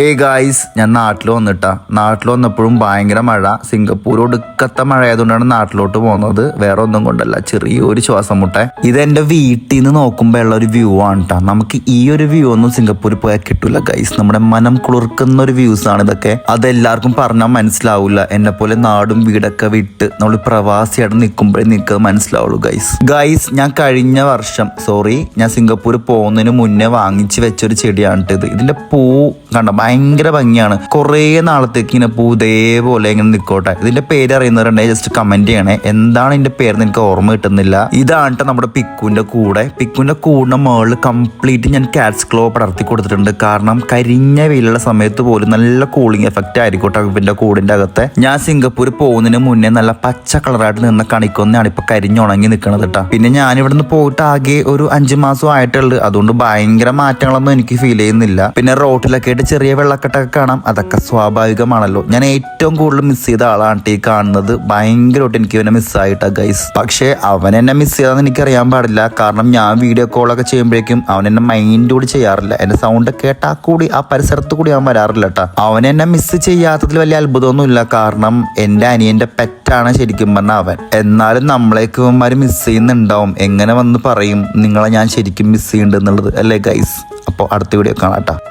ഏയ് ഗായ്സ് ഞാൻ നാട്ടിൽ വന്നിട്ടാ. നാട്ടിൽ വന്നപ്പോഴും ഭയങ്കര മഴ. സിംഗപ്പൂർ ഒടുക്കത്തെ മഴ ആയതുകൊണ്ടാണ് നാട്ടിലോട്ട് പോകുന്നത് വേറെ ഒന്നും കൊണ്ടല്ല. ചെറിയൊരു ശ്വാസം മുട്ടേ. ഇത് എന്റെ വീട്ടിൽ നിന്ന് നോക്കുമ്പോഴുള്ള ഒരു വ്യൂ ആണ് കേട്ടോ നമുക്ക് ഈ ഒരു വ്യൂ ഒന്നും സിംഗപ്പൂരിൽ പോയാൽ കിട്ടൂല ഗൈസ് നമ്മുടെ മനം കുളിർക്കുന്ന ഒരു വ്യൂസ് ആണ് ഇതൊക്കെ. അതെല്ലാവർക്കും പറഞ്ഞാൽ മനസ്സിലാവില്ല എന്നെ പോലെ നാടും വീടൊക്കെ വിട്ട് നമ്മൾ പ്രവാസിയായിട്ട് നിൽക്കുമ്പോഴേ നിൽക്കുക മനസ്സിലാവുള്ളൂ ഗൈസ് ഗൈസ് ഞാൻ കഴിഞ്ഞ വർഷം സോറി ഞാൻ സിംഗപ്പൂർ പോകുന്നതിന് മുന്നേ വാങ്ങിച്ചു വെച്ചൊരു ചെടിയാണ് ഇത് ഇതിന്റെ പൂ കണ്ട? ഭയങ്കര ഭംഗിയാണ്. കുറേ നാളത്തേക്ക് ഇങ്ങനെ പൂ ഇതേപോലെ ഇങ്ങനെ നിൽക്കോട്ടെ ഇതിന്റെ പേര് അറിയുന്നവരുണ്ടെങ്കിൽ ജസ്റ്റ് കമന്റ് ചെയ്യണേ. എന്താണ് ഇതിന്റെ പേര് എനിക്ക് ഓർമ്മ കിട്ടുന്നില്ല. ഇതാണ് നമ്മുടെ പിക്കുവിന്റെ കൂടെ. പിക്കുവിന്റെ കൂടിന്റെ മുകളിൽ കംപ്ലീറ്റ് ഞാൻ കാറ്റ്സ് ക്ലോ പടർത്തി കൊടുത്തിട്ടുണ്ട്. കാരണം കരിഞ്ഞ വെയിലുള്ള സമയത്ത് പോലും നല്ല കൂളിംഗ് എഫക്റ്റ് ആയിരിക്കോട്ടെ ഇവന്റെ കൂടിന്റെ അകത്തെ. ഞാൻ സിംഗപ്പൂർ പോകുന്നതിന് മുന്നേ നല്ല പച്ച കളറായിട്ട് നിന്ന കണിക്കൊന്നാണ് ഇപ്പൊ കരിഞ്ഞുണങ്ങി നിൽക്കണത് കേട്ടോ പിന്നെ ഞാൻ ഇവിടുന്ന് പോയിട്ട് ആകെ ഒരു അഞ്ചു മാസം ആയിട്ടുള്ളത് അതുകൊണ്ട് ഭയങ്കര മാറ്റങ്ങളൊന്നും എനിക്ക് ഫീൽ ചെയ്യുന്നില്ല. പിന്നെ റോട്ടിലൊക്കെ ആയിട്ട് ചെറിയ വെള്ളക്കെട്ടൊക്കെ കാണാം. അതൊക്കെ സ്വാഭാവികമാണല്ലോ. ഞാൻ ഏറ്റവും കൂടുതൽ മിസ് ചെയ്ത ആളാണ് ടീ കാണുന്നത്. ഭയങ്കരമായിട്ട് എനിക്ക് ഇവനെ മിസ്സായിട്ടാ ഗൈസ് പക്ഷേ അവൻ എന്നെ മിസ് ചെയ്താന്ന് എനിക്ക് അറിയാൻ പാടില്ല. കാരണം ഞാൻ വീഡിയോ കോളൊക്കെ ചെയ്യുമ്പോഴേക്കും അവൻ എന്നെ മൈൻഡ് കൂടി ചെയ്യാറില്ല. എന്റെ സൗണ്ട് കേട്ടാ കൂടി ആ പരിസരത്ത് കൂടി അവൻ വരാറില്ല കേട്ടാ അവൻ എന്നെ മിസ് ചെയ്യാത്തതിൽ വലിയ അത്ഭുതമൊന്നുമില്ല. കാരണം എന്റെ അനിയന്റെ പെറ്റാണ് ശരിക്കും പറഞ്ഞ അവൻ. എന്നാലും നമ്മളേക്ക് ഇവന്മാര് മിസ് ചെയ്യുന്നുണ്ടാവും. എങ്ങനെ വന്ന് പറയും നിങ്ങളെ ഞാൻ ശരിക്കും മിസ് ചെയ്യുന്നുണ്ട് എന്നുള്ളത് അല്ലേ ഗൈസ് അപ്പോൾ അടുത്ത വീഡിയോ കാണാം